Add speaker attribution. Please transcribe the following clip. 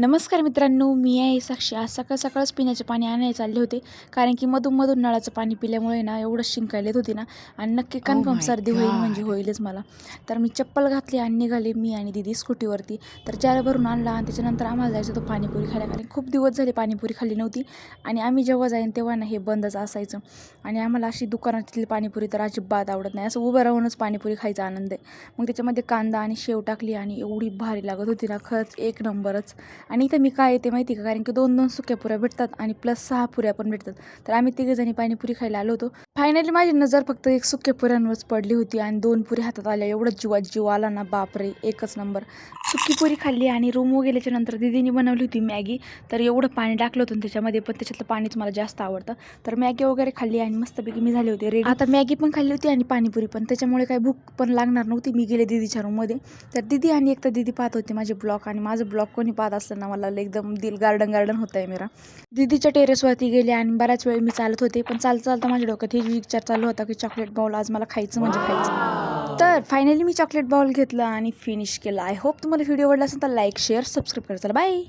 Speaker 1: नमस्कार मित्रांनो मी आहे साक्षी. आज सकाळ सकाळच पिण्याचे पाणी आणायला चालले होते. कारण की मधून मधून नळाचं पाणी पिल्यामुळे ना एवढं शिंकायला येत होती ना. आणि नक्की कन्फर्म
Speaker 2: my
Speaker 1: सर्दी होईल म्हणजे. होईलच मला. तर मी चप्पल घातली आणि निघाले मी आणि दिदी स्कूटीवरती. तर जार भरून आणला आणि त्याच्यानंतर आम्हाला जायचं होतं पाणीपुरी खायला. कारण खूप दिवस झाले पाणीपुरी खाल्ली नव्हती. आणि आम्ही जेव्हा जाईन तेव्हा ना हे बंदच असायचं. आणि आम्हाला अशी दुकानातली पाणीपुरी तर अजिबात आवडत नाही. असं उभं राहूनच पाणीपुरी खायचा आनंद आहे. मग त्याच्यामध्ये कांदा आणि शेव टाकली आणि एवढी भारी लागत होती ना. खरंच एक नंबरच. आणि इथं मी काय येते माहिती का? कारण की दोन दोन सुक्या पुऱ्या भेटतात आणि प्लस सहा पुऱ्या पण भेटतात. तर आम्ही तिघेजणी पाणीपुरी खायला आलो होतो. फायनली माझी नजर फक्त एक सुक्या पुऱ्यांवरच पडली होती आणि दोन पुरी हातात आल्या. एवढं जीवात जीव आला ना बापरे एकच नंबर सुकी पुरी खाल्ली आणि रूम गेल्याच्यानंतर दिदीने बनवली होती मॅगी. तर एवढं पाणी टाकलं होतं त्याच्यामध्ये पण त्याच्यातलं पाणीच मला जास्त आवडतं. तर मॅगी वगैरे खाल्ली आणि मस्तपैकी मी झाले होते रेडी आता मॅगी पण खाल्ली होती आणि पाणीपुरी पण. त्याच्यामुळे काही भूक पण लागणार नव्हती. मी गेले दिदीच्या रूममध्ये तर दिदी आणि एक तर दिदी पाहत होते माझे ब्लॉग आणि माझं ब्लॉग कोणी पाहत असताना मला एकदम दिल गार्डन गार्डन होत आहे मेरा. दिदीच्या टेरेसवरती गेले आणि बऱ्याच वेळ मी चालत होते पण चालता चालता माझ्या डोक्यात हे विचार चालू होता की चॉकलेट बाउल आज मला खायचं म्हणजे खायचं. तर फायनली मी चॉकलेट बाउल घेतलं आणि फिनिश केलं. आय होप तुम्हाला व्हिडिओ आवडला असेल तर लाईक शेअर सबस्क्राईब करा चला बाय